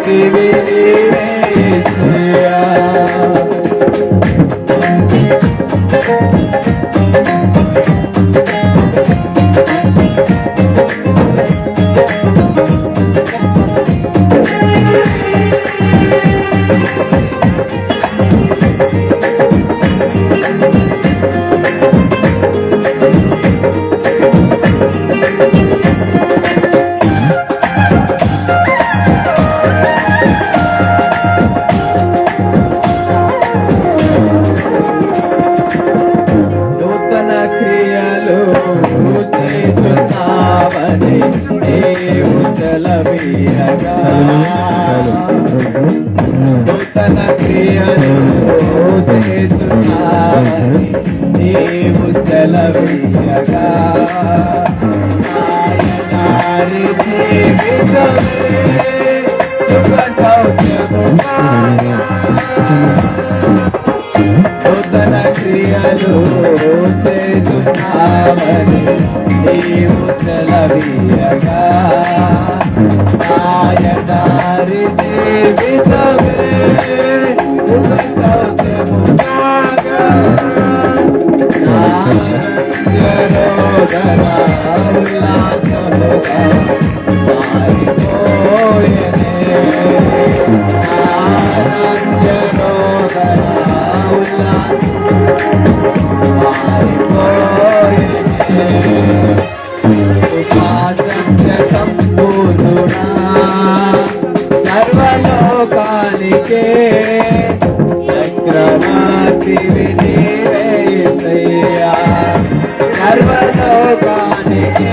Thank me, చేస్తున్నావని నీవు సెలవీయగా నూతన క్రియలు చేస్తున్నావని నీవు సెలవీయగా ఆయనారి జీవితమే క్రియలు చేస్తున్నావని నీవు సెలవీయగా ఆయనారి लोके चक्रमातिविदेवयतया सर्वलोकानिके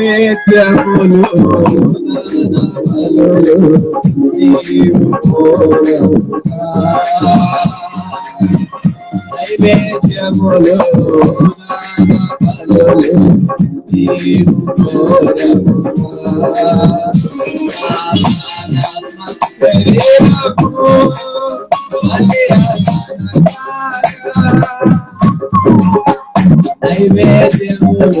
నిత్యములు కోరవుగా. నైవేద్యములు